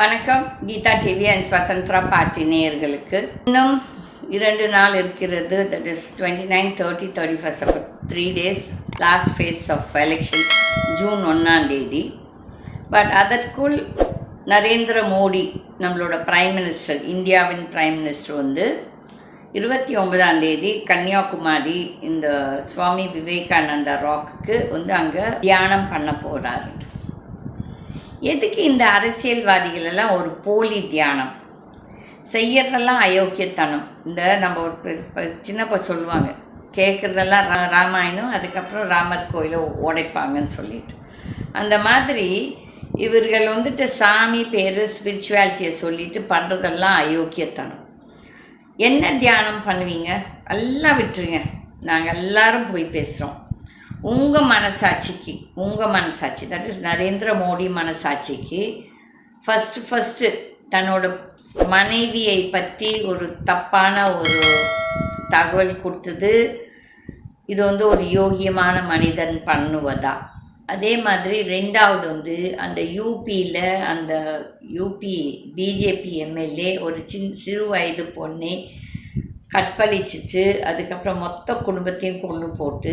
வணக்கம். Geetha TV and Swatantra party நேயர்களுக்கு. இன்னும் இரண்டு நாள் இருக்கிறது. That is twenty nine thirty thirty first three days last phase of election June ஒன்றாம் தேதி. பட் அதற்குள் நரேந்திர மோடி நம்மளோட ப்ரைம் மினிஸ்டர் இந்தியாவின் ப்ரைம் மினிஸ்டர் வந்து இருபத்தி ஒன்பதாம் தேதி கன்னியாகுமரி இந்த சுவாமி விவேகானந்தா ராக்குக்கு வந்து அங்கே தியானம் பண்ண போகிறாரு எதுக்கு இந்த அரசியல்வாதிகள் எல்லாம் ஒரு போலி தியானம்? செய்யறதெல்லாம் அயோக்கியத்தனம். இந்த நம்ம ஒரு சின்னப்ப சொல்லுவாங்க. கேட்குறதெல்லாம் ரா ராமாயணம் அதுக்கப்புறம் ராமர் கோயிலை உடைப்பாங்கன்னு சொல்லிட்டு. அந்த மாதிரி இவர்கள் வந்துட்டு சாமி பேர் ஸ்பிரிச்சுவாலிட்டியை சொல்லிட்டு பண்ணுறதெல்லாம் அயோக்கியத்தனம். என்ன தியானம் பண்ணுவீங்க? எல்லாம் விட்டுருங்க. நாங்கள் எல்லாரும் போய் பேசுகிறோம் உங்கள் மனசாட்சிக்கு உங்கள் மனசாட்சி தட் இஸ் நரேந்திர மோடி மனசாட்சிக்கு ஃபஸ்ட்டு ஃபஸ்ட்டு தன்னோட மனைவியை பற்றி ஒரு தப்பான ஒரு தகவல் கொடுத்தது. இது வந்து ஒரு யோகியமான மனிதன் பண்ணுவதா. அதே மாதிரி ரெண்டாவது வந்து அந்த யூபியில் அந்த யூபி பிஜேபி எம்எல்ஏ ஒரு சின் சிறு வயது பொண்ணை கற்பழிச்சிட்டு அதுக்கப்புறம் மொத்த குடும்பத்தையும் கொண்டு போட்டு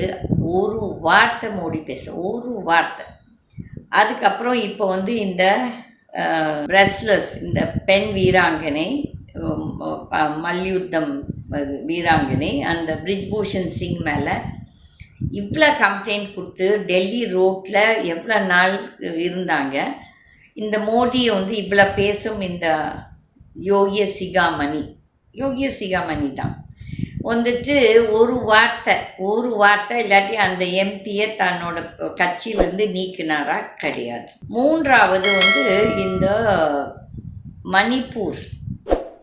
ஒரு வார்த்தை மோடி பேசல ஒரு வார்த்தை. அதுக்கப்புறம் இப்போ வந்து இந்த ரெஸ்லர்ஸ் இந்த பெண் வீராங்கனை மல்யுத்தம் வீராங்கனை அந்த பிரிஜ்பூஷன் சிங் மேலே இவ்வளோ கம்ப்ளைண்ட் கொடுத்து டெல்லி ரோட்டில் எவ்வளோ நாள் இருந்தாங்க இந்த மோடியை வந்து இவ்வளோ பேசும் இந்த யோகிய சிகாமணி. யோகிய சிகாமணி தான் வந்துட்டு ஒரு வார்த்தை ஒரு வார்த்தை இல்லாட்டி அந்த எம்பியை தன்னோட கட்சியிலேருந்து நீக்கினாரா கிடையாது. மூன்றாவது வந்து இந்த மணிப்பூர்.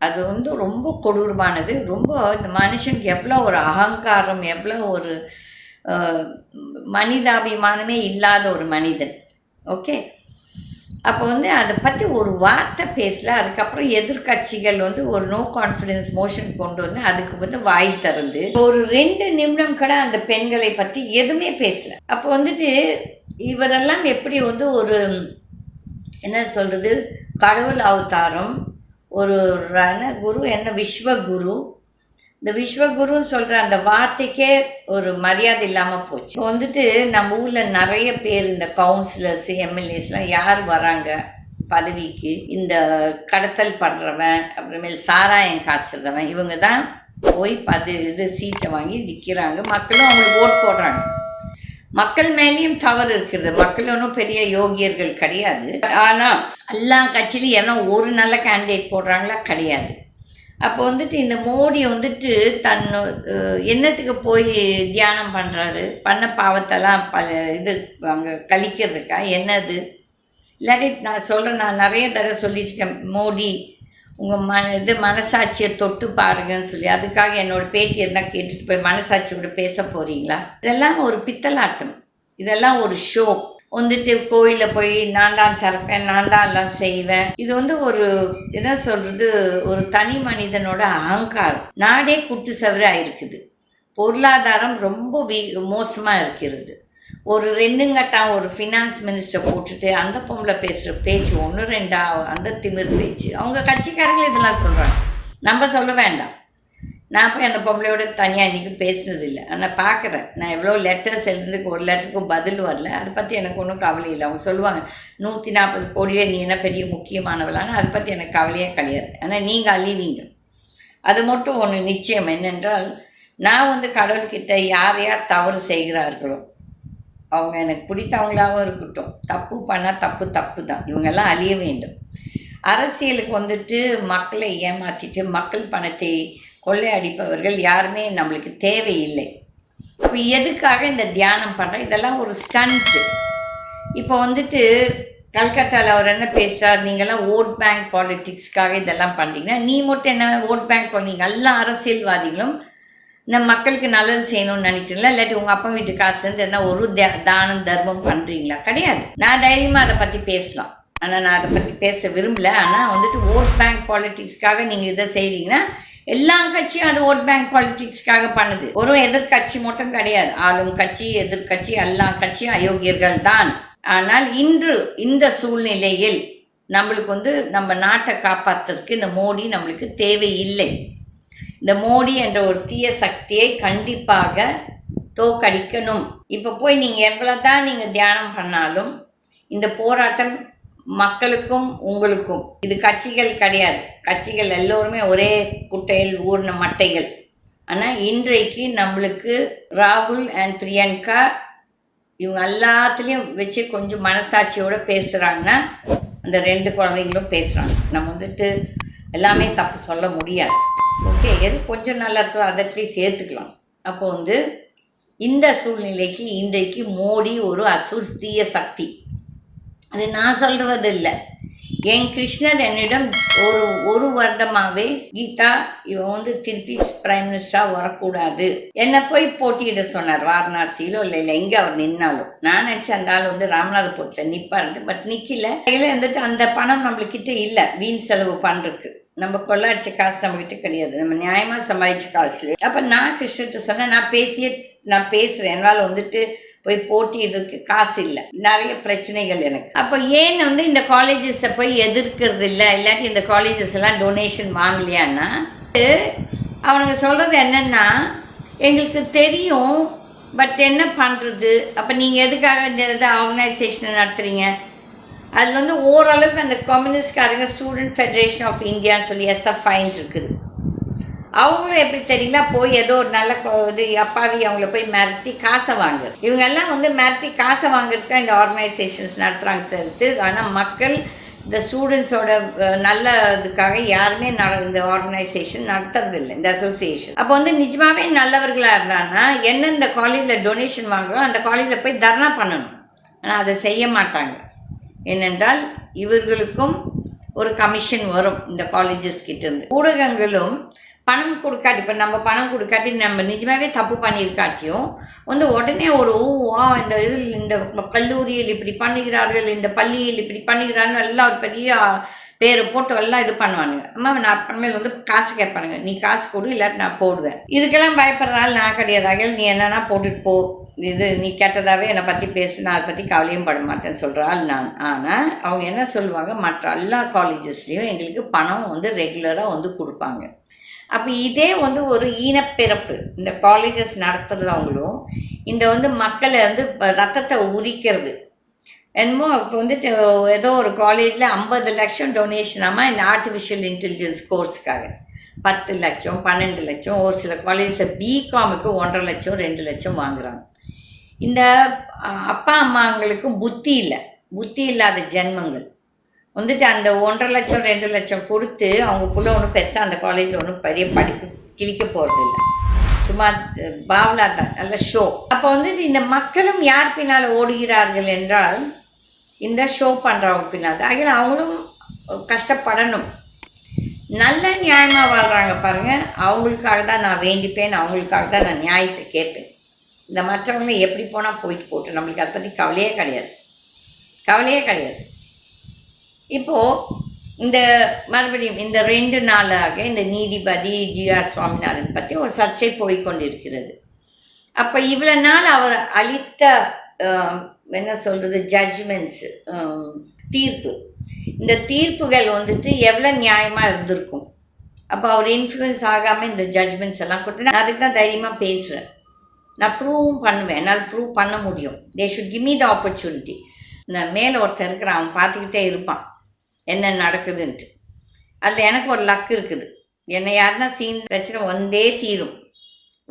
அது வந்து ரொம்ப கொடூரமானது. ரொம்ப இந்த மனுஷனுக்கு எவ்வளோ ஒரு அகங்காரம் எவ்வளோ ஒரு மனிதாபிமானமே இல்லாத ஒரு மனிதன். ஓகே? அப்போ வந்து அதை பற்றி ஒரு வார்த்தை பேசல. அதுக்கப்புறம் எதிர்க்கட்சிகள் வந்து ஒரு நோ கான்ஃபிடென்ஸ் மோஷன் கொண்டு வந்து அதுக்கு வந்து வாய் திறந்து ஒரு ரெண்டு நிமிடம் கூட அந்த பெண்களை பற்றி எதுவுமே பேசல. அப்போ வந்துட்டு இவரெல்லாம் எப்படி வந்து ஒரு என்ன சொல்கிறது கடவுள் அவதாரம் ஒரு என்ன குரு என்ன விஸ்வகுரு இந்த விஸ்வகுருன்னு சொல்கிற அந்த வார்த்தைக்கே ஒரு மரியாதை இல்லாமல் போச்சு. இப்போ வந்துட்டு நம்ம ஊரில் நிறைய பேர் இந்த கவுன்சிலர்ஸ் எம்எல்ஏஸ்லாம் யார் வராங்க? பதவிக்கு இந்த கடத்தல் பண்ணுறவன் அப்புறமேல் சாராயம் காய்ச்சறவன் இவங்க தான் போய் பது இது சீட்டை வாங்கி நிற்கிறாங்க மக்களும் அவங்களுக்கு ஓட் போடுறாங்க. மக்கள் மேலேயும் தவறு இருக்கிறது மக்கள் ஒன்றும் பெரிய யோகியர்கள் கிடையாது. ஆனால் எல்லா கட்சியிலும் ஏன்னா ஒரு நல்ல கேண்டிடேட் போடுறாங்களா? கிடையாது. அப்போ வந்துட்டு இந்த மோடியை வந்துட்டு தன் எண்ணத்துக்கு என்னத்துக்கு போய் தியானம் பண்ணுறாரு பண்ண பாவத்தெல்லாம் பல இது அங்கே கழிக்கிறதுக்கா? என்னது? இல்லாட்டி நான் சொல்கிறேன் நான் நிறைய தடவை சொல்லியிருக்கேன் மோடி உங்கள் ம இது மனசாட்சியை தொட்டு பாருங்கன்னு சொல்லி. அதுக்காக என்னோடய பேட்டியை தான் கேட்டுட்டு போய் மனசாட்சியோட பேச போகிறீங்களா இதெல்லாம் ஒரு பித்தலாட்டம். இதெல்லாம் ஒரு ஷோ வந்துட்டு கோயிலில் போய் நான் தான் திறப்பேன் நான் தான் எல்லாம் செய்வேன். இது வந்து ஒரு என்ன சொல்கிறது ஒரு தனி மனிதனோட அகங்காரம். நாடே குட்டு சவராக இருக்குது. பொருளாதாரம் ரொம்ப வீ மோசமாக இருக்கிறது. ஒரு ரெண்டுங்கட்டான் ஒரு ஃபினான்ஸ் மினிஸ்டர் போட்டுட்டு அந்த பொம்பளை பேசுகிற பேச்சு ஒன்று ரெண்டா அந்த திமிர் பேச்சு. அவங்க கட்சிக்காரங்களும் இதெல்லாம் சொல்கிறாங்க நம்ம சொல்ல வேண்டாம். நான் போய் அந்த பொம்பளையோட தனியாக இன்றைக்கி பேசுனதில்லை. ஆனால் பார்க்குறேன். நான் எவ்வளோ லெட்டர்ஸ் எழுதுறதுக்கு ஒரு லெட்டருக்கும் பதில் வரல. அதை பற்றி எனக்கு ஒன்றும் கவலை இல்லை. அவங்க சொல்லுவாங்க நூற்றி நாற்பது கோடியே நீ என்ன பெரிய முக்கியமானவளான்னு? அதை பற்றி எனக்கு கவலையே கிடையாது. ஆனால் நீங்கள் அழிவீங்க. அது மட்டும் ஒன்று நிச்சயம் என்னென்றால் நான் வந்து கடவுள்கிட்ட யார் யார் தவறு செய்கிறார்களோ அவங்க எனக்கு பிடித்தவங்களாகவும் இருக்கட்டும். தப்பு பண்ணால் தப்பு தப்பு தான். இவங்கெல்லாம் அழிய வேண்டும். அரசியலுக்கு வந்துட்டு மக்களை ஏமாற்றிட்டு மக்கள் பணத்தை கொள்ளையடிப்பவர்கள் யாருமே நம்மளுக்கு தேவையில்லை. அப்போ எதுக்காக இந்த தியானம் பண்ணுறேன் இதெல்லாம் ஒரு ஸ்டண்ட்டு இப்போ வந்துட்டு கல்கத்தாவில் அவர் என்ன பேசுகிறார் நீங்கள்லாம் ஓட் பேங்க் பாலிட்டிக்ஸ்க்காக இதெல்லாம் பண்ணுறீங்கன்னா நீ மட்டும் என்ன ஓட் பேங்க் பண்ணீங்க? எல்லா அரசியல்வாதிகளும் இந்த மக்களுக்கு நல்லது செய்யணும்னு நினைக்கிறீங்களா? இல்லாட்டி உங்கள் அப்பா வீட்டு காசுலேருந்து என்ன ஒரு த தானம் தர்மம் பண்ணுறீங்களா கிடையாது. நான் தைரியமாக அதை பற்றி பேசலாம். ஆனால் நான் அதை பற்றி பேச விரும்பல. ஆனால் வந்துட்டு ஓட் பேங்க் பாலிட்டிக்ஸ்க்காக நீங்கள் இதை செய்கிறீங்கன்னா எல்லா கட்சியும் அது ஓட் பேங்க் பாலிட்டிக்ஸ்க்காக பண்ணுது. ஒரு எதிர்க்கட்சி மட்டும் கிடையாது. ஆளும் கட்சி எதிர்க்கட்சி எல்லா கட்சியும் அயோக்கியர்கள் தான். ஆனால் இன்று இந்த சூழ்நிலையில் நம்மளுக்கு வந்து நம்ம நாட்டை காப்பாற்றுறதுக்கு இந்த மோடி நம்மளுக்கு தேவையில்லை. இந்த மோடி என்ற ஒரு தீய சக்தியை கண்டிப்பாக தோக்கடிக்கணும் இப்போ போய் நீங்கள் எவ்வளோ தான் நீங்கள் தியானம் பண்ணாலும் இந்த போராட்டம் மக்களுக்கும் உங்களுக்கும். இது கட்சிகள் கிடையாது. கட்சிகள் எல்லோருமே ஒரே குட்டையில் ஊர்ன மட்டைகள். ஆனால் இன்றைக்கு நம்மளுக்கு ராகுல் அண்ட் பிரியங்கா இவங்க எல்லாத்துலேயும் வச்சு கொஞ்சம் மனசாட்சியோடு பேசுகிறாங்கன்னா அந்த ரெண்டு குழந்தைங்களும் பேசுகிறாங்க நம்ம வந்துட்டு எல்லாமே தப்பு சொல்ல முடியாது. ஓகே எது கொஞ்சம் நல்லா இருக்கோ அதை அட்லீஸ்ட் சேர்த்துக்கலாம். அப்போ வந்து இந்த சூழ்நிலைக்கு இன்றைக்கு மோடி ஒரு அசுஸ்திய சக்தி. அது நான் சொல்கிறது இல்லை என் கிருஷ்ணர் என்னிடம் ஒரு ஒரு வருடமாகவே கீதா இவன் வந்து திருப்பி பிரைம் மினிஸ்டராக வரக்கூடாது. என்னை போய் போட்டியிட சொன்னார் வாரணாசியிலோ இல்லை இல்லை எங்கே அவர் நின்னாலும். நான் நினச்சேன் அந்த ஆள் வந்து ராமநாதபுரத்தில் நிற்பாருன்ட்டு பட் நிற்கல கையில் இருந்துட்டு அந்த பணம் நம்மளுக்கிட்ட இல்லை வீண் செலவு பண்ணுறதுக்கு நம்ம கொள்ளாடிச்ச காசு நம்மக்கிட்ட கிடையாது. நம்ம நியாயமாக சம்பாதிச்ச காசு. அப்போ நான் கிருஷ்ணர்கிட்ட சொன்னேன் நான் பேசியே நான் பேசுகிறேன் என்னால் வந்துட்டு போய் போட்டியிடுறதுக்கு காசு இல்லை. நிறைய பிரச்சனைகள் எனக்கு. அப்போ ஏன் வந்து இந்த காலேஜஸை போய் எதிர்க்கிறது இல்லை? இல்லாட்டி இந்த காலேஜஸ் எல்லாம் டொனேஷன் வாங்கலையான்னா? அவனுங்க சொல்கிறது என்னென்னா எங்களுக்கு தெரியும் பட் என்ன பண்ணுறது அப்போ நீங்கள் எதுக்காக இந்த இது ஆர்கனைசேஷனை நடத்துகிறீங்க அதில் வந்து ஓரளவுக்கு அந்த கம்யூனிஸ்ட்காரங்க ஸ்டூடெண்ட் ஃபெடரேஷன் ஆஃப் இந்தியான்னு சொல்லி எஸ்எஃப்ஐன்னு இருக்குது. அவங்களும் எப்படி தெரியுங்களா போய் ஏதோ ஒரு நல்ல இது அப்பாவி அவங்கள போய் மிரட்டி காசை வாங்குறது. இவங்க எல்லாம் வந்து மிரட்டி காசை வாங்குறதுக்கு தான் இந்த ஆர்கனைசேஷன்ஸ் நடத்துகிறாங்க தவிர்த்து ஆனால் மக்கள் இந்த ஸ்டூடெண்ட்ஸோட நல்ல இதுக்காக யாருமே நட இந்த ஆர்கனைசேஷன் நடத்துறதில்லை இந்த அசோசியேஷன் அப்போ வந்து நிஜமாவே நல்லவர்களாக இருந்தாங்கன்னா என்ன இந்த காலேஜில் டொனேஷன் வாங்குறோம் அந்த காலேஜில் போய் தர்ணா பண்ணணும். ஆனால் அதை செய்ய மாட்டாங்க. ஏனென்றால் இவர்களுக்கும் ஒரு கமிஷன் வரும் இந்த காலேஜஸ் கிட்டேருந்து. ஊடகங்களும் பணம் கொடுக்காட்டி இப்போ நம்ம பணம் கொடுக்காட்டி நம்ம நிஜமாகவே தப்பு பண்ணியிருக்காட்டியும் வந்து உடனே ஒரு ஓ இந்த இதில் இந்த கல்லூரியில் இப்படி பண்ணுகிறார்கள் இந்த பள்ளியில் இப்படி பண்ணுகிறான்னு எல்லாம் ஒரு பெரிய பேரை போட்டு எல்லாம் இது பண்ணுவானுங்க. அம்மா நான் அப்புறமேல் வந்து காசு கேட்பானுங்க. நீ காசு கொடு இல்லாட்டி நான் போடுவேன். இதுக்கெல்லாம் பயப்படுறாள் நான் கிடையாது. நீ என்னென்னா போட்டுட்டு போ. இது நீ கேட்டதாகவே என்னை பற்றி பேசு. நான் அதை பற்றி கவலையும் பட மாட்டேன்னு சொல்கிறாள் நான். ஆனால் அவங்க என்ன சொல்லுவாங்க மற்ற எல்லா காலேஜஸ்லேயும் எங்களுக்கு பணம் வந்து ரெகுலராக வந்து கொடுப்பாங்க. அப்போ இதே வந்து ஒரு ஈனப்பிறப்பு இந்த காலேஜஸ் நடத்துகிறவங்களும் இந்த வந்து மக்களை வந்து ரத்தத்தை உரிக்கிறது. என்னமோ இப்போ வந்துட்டு ஏதோ ஒரு காலேஜில் ஐம்பது லட்சம் டொனேஷனாமல் இந்த ஆர்டிஃபிஷியல் இன்டெலிஜென்ஸ் கோர்ஸுக்காக பத்து லட்சம் பன்னெண்டு லட்சம் ஒரு சில காலேஜில் பிகாமுக்கு ஒன்றரை லட்சம் ரெண்டு லட்சம் வாங்குறாங்க. இந்த அப்பா அம்மாங்களுக்கு புத்தி இல்லை. புத்தி இல்லாத ஜென்மங்கள். வந்துட்டு அந்த ஒன்றரை லட்சம் ரெண்டு லட்சம் கொடுத்து அவங்க பிள்ளை ஒன்றும் பெருசாக அந்த காலேஜில் ஒன்றும் பெரிய படிப்பு கிழிக்க போகிறது இல்லை. சும்மா பாவலா தான் நல்ல ஷோ அப்போ வந்து இந்த மக்களும் யார் பின்னால் ஓடுகிறார்கள் என்றால் இந்த ஷோ பண்ணுறவங்க பின்னால் ஆகிய அவங்களும் கஷ்டப்படணும். நல்ல நியாயமாக வாழ்கிறாங்க பாருங்கள் அவங்களுக்காக தான் நான் வேண்டிப்பேன். அவங்களுக்காக தான் நான் நியாயத்தை கேட்பேன். இந்த மற்றவங்களும் எப்படி போனால் போயிட்டு போட்டு நம்மளுக்கு அதை பற்றி கவலையே கிடையாது. கவலையே கிடையாது. இப்போது இந்த மறுபடியும் இந்த ரெண்டு நாளாக இந்த நீதிபதி ஜிஆர் சுவாமிநாதன் பற்றி ஒரு சர்ச்சை போய்கொண்டிருக்கிறது அப்போ இவ்வளோ நாள் அவர் அளித்த என்ன சொல்கிறது ஜட்ஜ்மெண்ட்ஸு தீர்ப்பு. இந்த தீர்ப்புகள் வந்துட்டு எவ்வளோ நியாயமாக இருந்திருக்கும்? அப்போ அவர் இன்ஃப்ளூயன்ஸ் ஆகாமல் இந்த ஜட்ஜ்மெண்ட்ஸ் எல்லாம் கொடுத்து நான் அதுக்கு தான் தைரியமாக பேசுகிறேன் நான் ப்ரூவும் பண்ணுவேன். என்னால் ப்ரூவ் பண்ண முடியும். They should give me the opportunity நான் மேலே ஒருத்தர் இருக்கிறான். அவன் பார்த்துக்கிட்டே இருப்பான். என்ன நடக்குதுன்ட்டு. அதில் எனக்கு ஒரு லக் இருக்குது. என்னை யாருன்னா சீன் பிரச்சனை வந்தே தீரும்.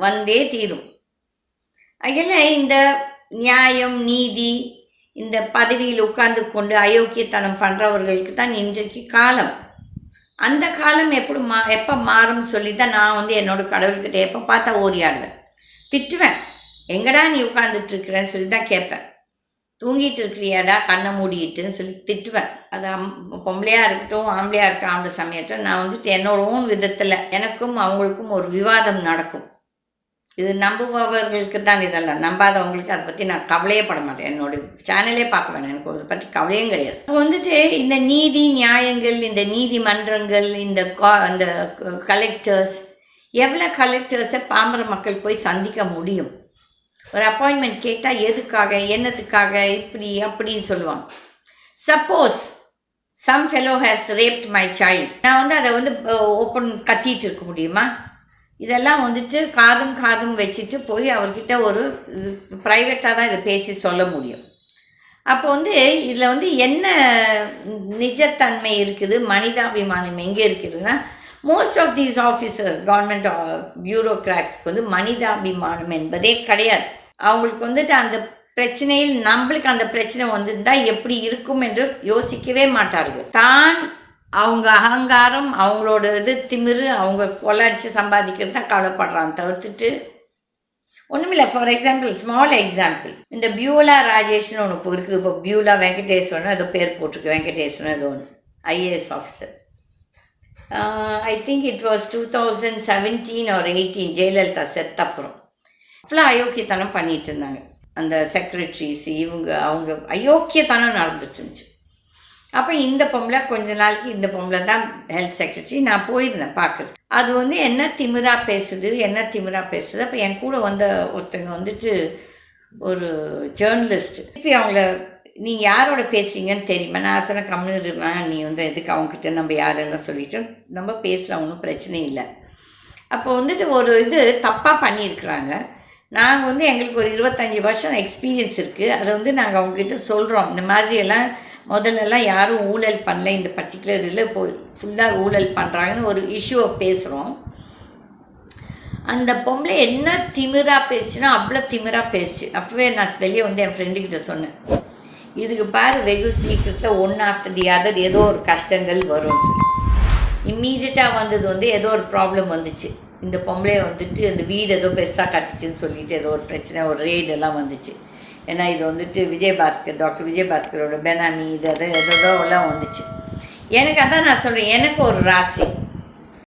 வந்தே தீரும். அதில் இந்த நியாயம் நீதி இந்த பதவியில் உட்கார்ந்து கொண்டு அயோக்கியத்தனம் பண்ணுறவர்களுக்கு தான் இன்றைக்கு காலம். அந்த காலம் எப்படி மா எப்போ மாறும்னு சொல்லி தான் நான் வந்து என்னோடய கடவுள்கிட்ட எப்போ பார்த்தா ஓரியாடுவேன் திட்டுவேன். எங்கடா நீ உட்காந்துட்ருக்கிறேன்னு சொல்லி தான் கேட்பேன். தூங்கிட்டு இருக்கிறியாடா கண்ணை மூடிட்டுன்னு சொல்லி திட்டுவேன். அது அம் பொம்பளையாக இருக்கட்டும் ஆம்பளையாக இருக்கட்டும் ஆம்பளை சமயட்டும் நான் வந்துட்டு என்னோட ஓன் விதத்தில் எனக்கும் அவங்களுக்கும் ஒரு விவாதம் நடக்கும். இது நம்புபவர்களுக்கு தான் இதெல்லாம் நம்பாதவங்களுக்கு அதை பற்றி நான் கவலையே பட மாட்டேன். என்னோட சேனலே பார்க்க வேணாம். எனக்கு அதை பற்றி கவலையும் கிடையாது. அப்போ வந்துட்டு இந்த நீதி நியாயங்கள் இந்த நீதிமன்றங்கள் இந்த கா இந்த கலெக்டர்ஸ் எவ்வளோ கலெக்டர்ஸை பாம்பர மக்கள் போய் சந்திக்க முடியும்? ஒரு அப்பாயின்மெண்ட் கேட்டால் எதுக்காக என்னத்துக்காக இப்படி அப்படின்னு சொல்லுவாங்க. Suppose some fellow has raped my child நான் வந்து அதை வந்து ஓப்பன் கத்திட்டு இருக்க முடியுமா? இதெல்லாம் வந்துட்டு காதும் காதும் வச்சுட்டு போய் அவர்கிட்ட ஒரு ப்ரைவேட்டாக தான் இதை பேசி சொல்ல முடியும். அப்போ வந்து இதில் வந்து என்ன நிஜத்தன்மை இருக்குது மனிதாபிமானம் எங்கே இருக்குதுன்னா most of these officers government பியூரோக்ராட்ஸ்க்கு வந்து மனிதாபிமானம் என்பதே கிடையாது. அவங்களுக்கு வந்துட்டு அந்த பிரச்சனையில் நம்மளுக்கு அந்த பிரச்சனை வந்திருந்தா எப்படி இருக்கும் என்று யோசிக்கவே மாட்டார்கள். தான் அவங்க அகங்காரம் அவங்களோட இது திமிரு அவங்க கொள்ளடிச்சு சம்பாதிக்கிறது தான் கவலைப்படுறான் தவிர்த்துட்டு ஒன்றுமில்லை ஃபார் எக்ஸாம்பிள் ஸ்மால் எக்ஸாம்பிள் இந்த பியூலா ராஜேஷ்னு ஒன்று இப்போ இருக்குது. இப்போ பியூலா வெங்கடேஸ்வரன் ஏதோ பேர் போட்டிருக்கு. வெங்கடேஸ்வரன் ஏதோ ஒன்று IAS officer I think it was two thousand seventeen ஒரு எயிட்டீன் ஜெயலலிதா செத்தப்புறம் ஃபுல்லாக அயோக்கியத்தனம் பண்ணிட்டு இருந்தாங்க. அந்த செக்ரட்டரிஸ் இவங்க அவங்க அயோக்கியத்தனம் நடந்துட்டு இருந்துச்சு. அப்போ இந்த பொம்பளை கொஞ்ச நாளைக்கு இந்த பொம்பளை தான் ஹெல்த் செக்ரட்டரி நான் போயிருந்தேன் பார்க்குறது அது வந்து என்ன திமிரா பேசுது என்ன திமிரா பேசுது? அப்போ என் கூட வந்த ஒருத்தங்க வந்துட்டு ஒரு ஜேர்னலிஸ்ட் இப்போ அவங்கள நீங்கள் யாரோட பேசுகிறீங்கன்னு தெரியுமா? நான் சொன்ன கம்யூனிருவேன் நீ வந்து எதுக்கு அவங்ககிட்ட நம்ம யாரெல்லாம் சொல்லிட்டு நம்ம பேசலாம் ஒன்றும் பிரச்சனை இல்லை. அப்போ வந்துட்டு ஒரு இது தப்பாக பண்ணியிருக்கிறாங்க. நாங்கள் வந்து எங்களுக்கு ஒரு இருபத்தஞ்சி வருஷம் எக்ஸ்பீரியன்ஸ் இருக்குது அதை வந்து நாங்கள் அவங்கக்கிட்ட சொல்கிறோம் இந்த மாதிரியெல்லாம் முதல்லலாம் யாரும் ஊழல் பண்ணல. இந்த பர்டிகுலர் இதில் இப்போ ஃபுல்லாக ஊழல் பண்ணுறாங்கன்னு ஒரு இஷ்யூவை பேசுகிறோம் அந்த பொம்பளை என்ன திமிராக பேசுச்சுன்னா அவ்வளோ திமிராக பேசுச்சு. அப்போவே நான் வெளியே வந்து என் ஃப்ரெண்டுக்கிட்ட சொன்னேன். இதுக்கு பாரு வெகு சீக்கிரத்தில் ஒன் ஆஃப்டர் தி அதர் ஏதோ ஒரு கஷ்டங்கள் வரும் இம்மீடியட்டாக வந்தது வந்து ஏதோ ஒரு ப்ராப்ளம் வந்துச்சு. இந்த பொம்பளை வந்துட்டு அந்த வீடு ஏதோ பெருசாக கட்டுச்சுன்னு சொல்லிட்டு ஏதோ ஒரு பிரச்சனை ஒரு ரெய்டு எல்லாம் வந்துச்சு. ஏன்னா இது வந்துட்டு விஜயபாஸ்கர் டாக்டர் விஜயபாஸ்கரோட பெனாமி இது அது எதோ எல்லாம் வந்துச்சு. எனக்கு அதான் நான் சொல்கிறேன் எனக்கு ஒரு ராசி.